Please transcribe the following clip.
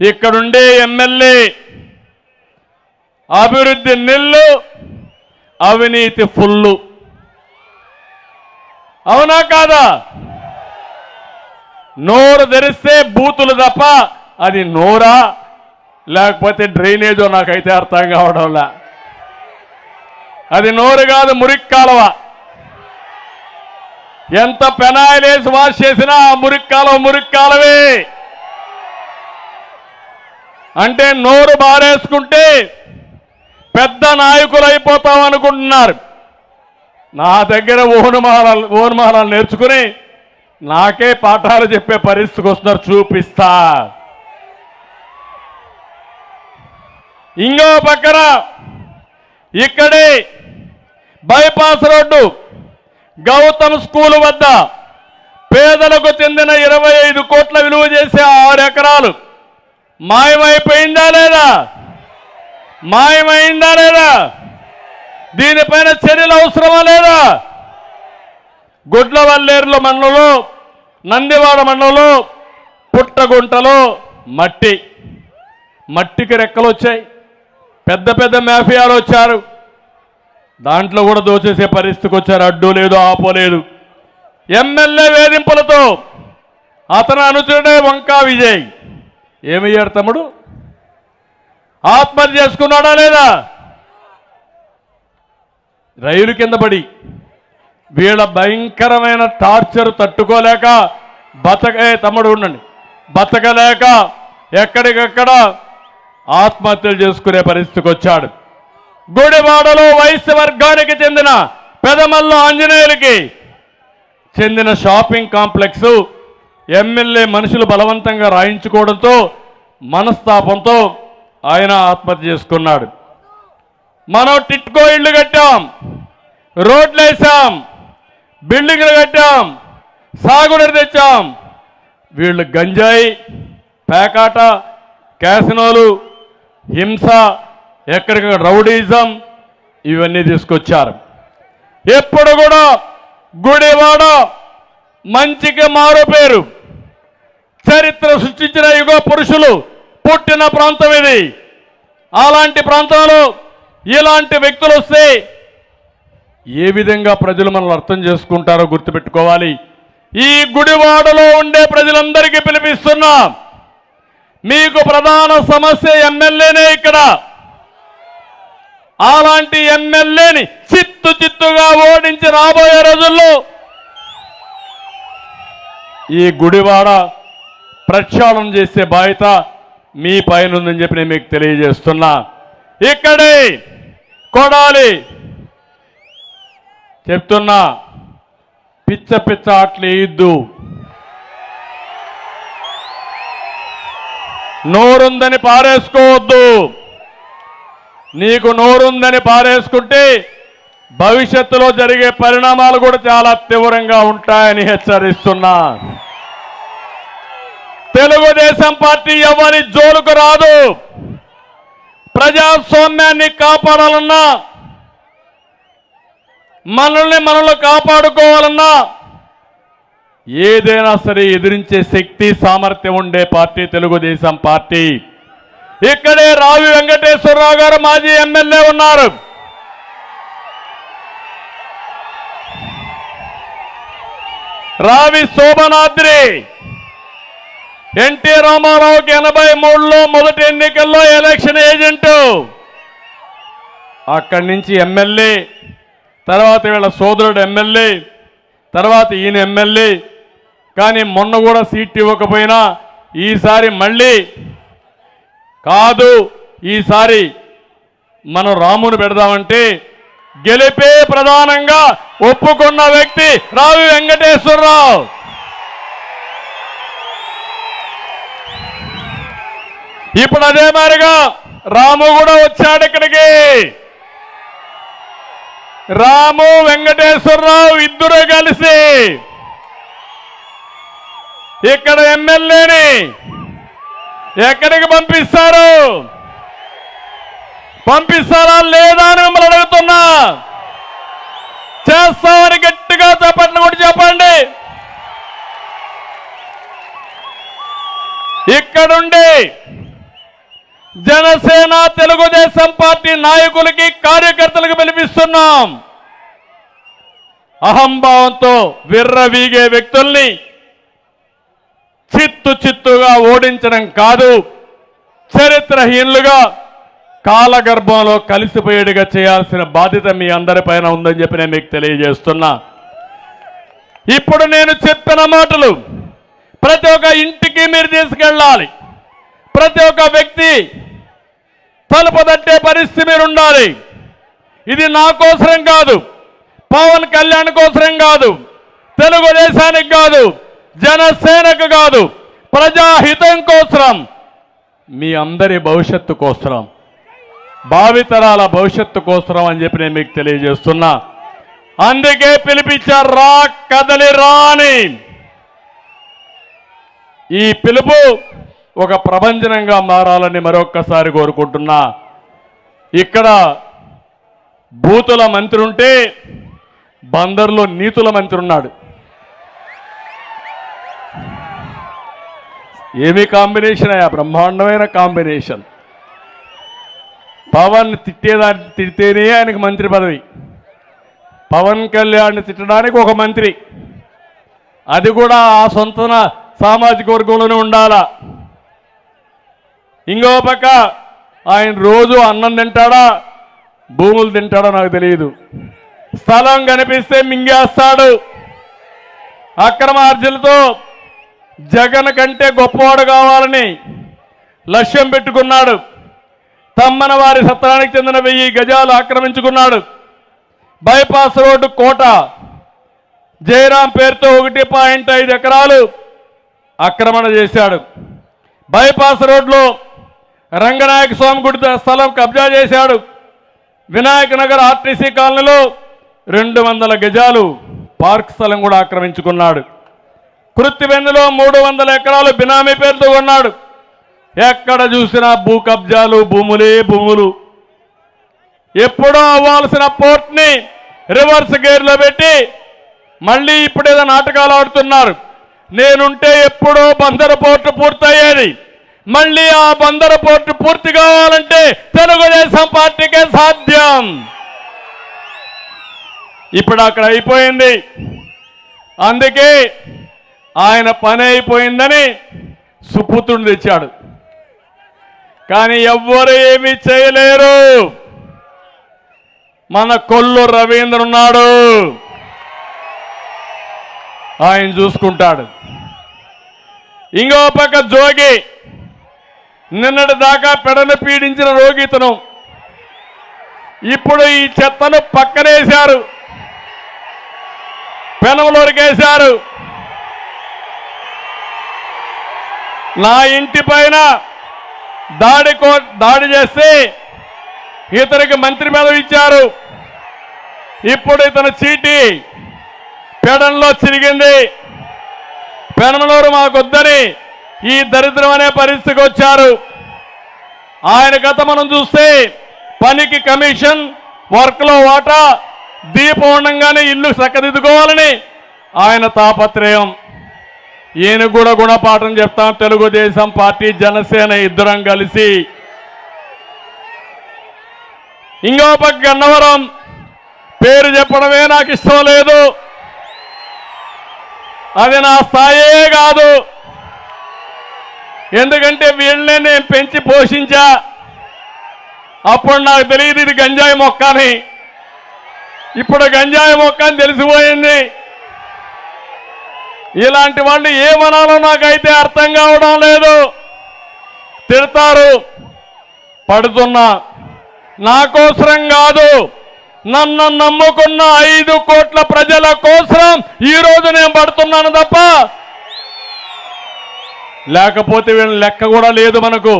ఇక్కడుండే ఎమ్మెల్యే అభివృద్ధి నిల్లు అవినీతి ఫుల్లు. అవునా కాదా? నోరు తెరిస్తే బూతులు తప్ప అది నోరా? లేకపోతే డ్రైనేజో నాకైతే అర్థం కావడంలా? అది నోరు కాదు మురికి కాలువ. ఎంత పెనాయిలేసి వాష్ చేసినా ఆ మురికి కాలువ మురికి కాలువే. అంటే నోరు బారేసుకుంటే పెద్ద నాయకులు అయిపోతాం అనుకుంటున్నారు. నా దగ్గర ఓనుమాల ఓనుమాలాలు నేర్చుకుని నాకే పాఠాలు చెప్పే పరిస్థితికి వస్తున్నారు చూపిస్తా. ఇంకో పక్కన ఇక్కడే బైపాస్ రోడ్డు గౌతమ్ స్కూల్ వద్ద పేదలకు చెందిన ఇరవై ఐదు కోట్ల విలువ చేసే ఆరు ఎకరాలు మాయమైపోయిందా లేదా? మాయమైందా లేదా? దీనిపైన చర్యలు అవసరమా లేదా? గుడ్లవల్లేరుల మండలంలో నందివాడ మండలంలో పుట్టగుంటలో మట్టి మట్టికి రెక్కలు వచ్చాయి. పెద్ద పెద్ద మాఫియాలు వచ్చారు. దాంట్లో కూడా దోచేసే పరిస్థితికి వచ్చారు. అడ్డు లేదు ఆపోలేదు ఎమ్మెల్యే వేధింపులతో అతను అనుచరుడే వంకా విజయ్. ఏమయ్యాడు తమ్ముడు? ఆత్మహత్య చేసుకున్నాడా లేదా? రైలు కింద పడి వీళ్ళ భయంకరమైన టార్చర్ తట్టుకోలేక బతకే తమ్ముడు ఉండండి. బతకలేక ఎక్కడికక్కడ ఆత్మహత్యలు చేసుకునే పరిస్థితికి వచ్చాడు. గుడివాడలో వయస్సు వర్గానికి చెందిన పెదమల్ల ఆంజనేయులకి చెందిన షాపింగ్ కాంప్లెక్స్ ఎమ్మెల్యే మనుషులు బలవంతంగా రాయించుకోవడంతో మనస్తాపంతో ఆయన ఆత్మహత్య చేసుకున్నాడు. మనం టిట్కో ఇళ్ళు కట్టాం రోడ్లు వేసాం బిల్డింగ్లు కట్టాం సాగునీరు తెచ్చాం. వీళ్ళు గంజాయి పేకాట క్యాసినోలు హింస ఎక్కడికక్కడ రౌడీజం ఇవన్నీ తీసుకొచ్చారు. ఎప్పుడు కూడా గుడివాడ మంచికి మారు పేరు. చరిత్ర సృష్టించిన యుగ పురుషులు పుట్టిన ప్రాంతం ఇది. అలాంటి ప్రాంతంలో ఇలాంటి వ్యక్తులు వస్తే ఏ విధంగా ప్రజలు మనల్ని అర్థం చేసుకుంటారో గుర్తుపెట్టుకోవాలి. ఈ గుడివాడలో ఉండే ప్రజలందరికీ పిలిపిస్తున్నా. మీకు ప్రధాన సమస్య ఎమ్మెల్యేనే ఇక్కడ. అలాంటి ఎమ్మెల్యేని చిత్తు చిత్తుగా ఓడించి రాబోయే రోజుల్లో ఈ గుడివాడ ప్రక్షాళన చేసే బాధ్యత మీ పైన ఉందని చెప్పి నేను మీకు తెలియజేస్తున్నా. ఇక్కడే కొడాలి చెప్తున్నా పిచ్చ పిచ్చ ఆటలు వేయద్దు. నోరుందని పారేసుకోవద్దు. నీకు నోరుందని పారేసుకుంటే భవిష్యత్తులో జరిగే పరిణామాలు కూడా చాలా తీవ్రంగా ఉంటాయని హెచ్చరిస్తున్నా. తెలుగుదేశం పార్టీ ఎవరి జోలుకు రాదు? ప్రజాస్వామ్యాన్ని కాపాడాలన్నా మనల్ని మనల్ని కాపాడుకోవాలన్నా ఏదైనా సరే ఎదిరించే శక్తి సామర్థ్యం ఉండే పార్టీ తెలుగుదేశం పార్టీ. ఇక్కడే రావి వెంకటేశ్వరరావు గారు మాజీ ఎమ్మెల్యే ఉన్నారు. రావి శోభనాద్రి. ఎన్టీ రామారావుకి ఎనభై మూడులో మొదటి ఎన్నికల్లో ఎలక్షన్ ఏజెంటు. అక్కడి నుంచి ఎమ్మెల్యే తర్వాత వీళ్ళ సోదరుడు ఎమ్మెల్యే తర్వాత ఈయన ఎమ్మెల్యే. కానీ మొన్న కూడా సీట్ ఇవ్వకపోయినా ఈసారి మళ్ళీ కాదు ఈసారి మనం రామును పెడదామంటే గెలిపే ప్రధానంగా ఒప్పుకున్న వ్యక్తి రావి వెంకటేశ్వరరావు. ఇప్పుడు అదే మారిగా రాము కూడా వచ్చాడు ఇక్కడికి. రాము వెంకటేశ్వరరావు ఇద్దరు కలిసి ఇక్కడ ఎమ్మెల్యేని ఎక్కడికి పంపిస్తారు? పంపిస్తారా లేదా అని మిమ్మల్ని అడుగుతున్నా. చేస్తామని గట్టిగా చెప్పండి కూడా చెప్పండి. ఇక్కడుండి జనసేన తెలుగుదేశం పార్టీ నాయకులకి కార్యకర్తలకు పిలిపిస్తున్నాం. అహంభావంతో విర్రవీగే వ్యక్తుల్ని చిత్తు చిత్తుగా ఓడించడం కాదు చరిత్రహీనులుగా కాలగర్భంలో కలిసిపోయేడుగా చేయాల్సిన బాధ్యత మీ అందరిపైన ఉందని చెప్పి నేను మీకు తెలియజేస్తున్నా. ఇప్పుడు నేను చెప్పిన మాటలు ప్రతి ఒక్క ఇంటికి మీరు తీసుకెళ్ళాలి. ప్రతి ఒక్క వ్యక్తి తలుపుదట్టే పరిస్థితి మీరు ఉండాలి ఇది నా కోసరం కాదు. పవన్ కళ్యాణ్ కోసరం కాదు. తెలుగుదేశానికి కాదు. జనసేనకు కాదు. ప్రజాహితం కోసరం. మీ అందరి భవిష్యత్తు కోసరం. భావితరాల భవిష్యత్తు కోసరం అని చెప్పి నేను మీకు తెలియజేస్తున్నా. అందుకే పిలిపించారు రా కదలి రాని. ఈ పిలుపు ఒక ప్రభంజనంగా మారాలని మరొక్కసారి కోరుకుంటున్నా. ఇక్కడ బూతుల మంత్రి ఉంటే బందర్లో నీతుల మంత్రి ఉన్నాడు. ఏమి కాంబినేషన్ అయ్యా? బ్రహ్మాండమైన కాంబినేషన్. పవన్ తిట్టేదాన్ని తిడితేనే ఆయనకు మంత్రి పదవి. పవన్ కళ్యాణ్ తిట్టడానికి ఒక మంత్రి. అది కూడా ఆ సొంత సామాజిక వర్గంలోనే ఉండాలా? ఇంకో పక్క ఆయన రోజు అన్నం తింటాడా? భూములు తింటాడో నాకు తెలియదు. స్థలం కనిపిస్తే మింగేస్తాడు. అక్రమార్జులతో జగన్ కంటే గొప్పవాడు కావాలని లక్ష్యం పెట్టుకున్నాడు. తమ్మన వారి సత్రానికి చెందిన వెయ్యి గజాలు ఆక్రమించుకున్నాడు. బైపాస్ రోడ్డు కోట. జయరాం పేరుతో ఒకటి పాయింట్ ఐదు ఎకరాలు ఆక్రమణ చేశాడు. బైపాస్ రోడ్లో రంగనాయక స్వామి గుడి స్థలం కబ్జా చేశాడు. వినాయక నగర్ ఆర్టీసీ కాలనీలో రెండు వందల గజాలు పార్క్ స్థలం కూడా ఆక్రమించుకున్నాడు. కృత్తివెన్నులో మూడు వందల ఎకరాలు బినామీ పేరుతో కొన్నాడు. ఎక్కడ చూసినా భూ కబ్జాలు భూములే భూములు. ఎప్పుడో అవ్వాల్సిన పోర్ట్ని రివర్స్ గేర్లో పెట్టి మళ్ళీ ఇప్పుడేదో నాటకాలు ఆడుతున్నారు. నేనుంటే ఎప్పుడో బందరు పోర్టు పూర్తయ్యేది. మళ్ళీ ఆ బందరు పోర్టు పూర్తి కావాలంటే తెలుగుదేశం పార్టీకే సాధ్యం. ఇప్పుడు అక్కడ అయిపోయింది. అందుకే ఆయన పని అయిపోయిందని సుపుత్రుడు తెచ్చాడు. కానీ ఎవ్వరు ఏమీ చేయలేరు. మన కొల్లు రవీంద్ర ఉన్నాడు. ఆయన చూసుకుంటాడు. ఇంకో పక్క జోగి. నిన్నటి దాకా పెడను పీడించిన రోగితను. ఇప్పుడు ఈ చెత్తను పక్కనేశారు. పెనంలోరికేశారు నా ఇంటి పైన దాడి కో దాడి చేస్తే ఇతనికి మంత్రి పదవి ఇచ్చారు. ఇప్పుడు ఇతను చీటి పెడంలో చిరిగింది. పెనమలూరు మాకొద్దని ఈ దరిద్రం అనే పరిస్థితికి వచ్చారు. ఆయన గత మనం చూస్తే పనికి కమిషన్ వర్క్లో వాటా దీపం ఉండంగానే ఇల్లు చక్కదిద్దుకోవాలని ఆయన తాపత్రయం. ఈయన కూడా గుణపాఠం చెప్తాం తెలుగుదేశం పార్టీ జనసేన ఇద్దరం కలిసి. ఇంకో పక్క గన్నవరం పేరు చెప్పడమే నాకు ఇష్టం లేదు. అది నా స్థాయే కాదు. ఎందుకంటే వీళ్ళనే నేను పెంచి పోషించా. అప్పుడు నాకు తెలియదు ఇది గంజాయి మొక్క అని. ఇప్పుడు గంజాయి మొక్క అని తెలిసిపోయింది. ఇలాంటి వాళ్ళు ఏమనాలో నాకైతే అర్థం కావడం లేదు. తిడతారు. పడుతున్నా. నా కోసరం కాదు. నన్ను నమ్ముకున్న ఐదు కోట్ల ప్రజల కోసం ఈరోజు నేను పడుతున్నాను తప్ప లేకపోతే వీళ్ళ లెక్క కూడా లేదు మనకు.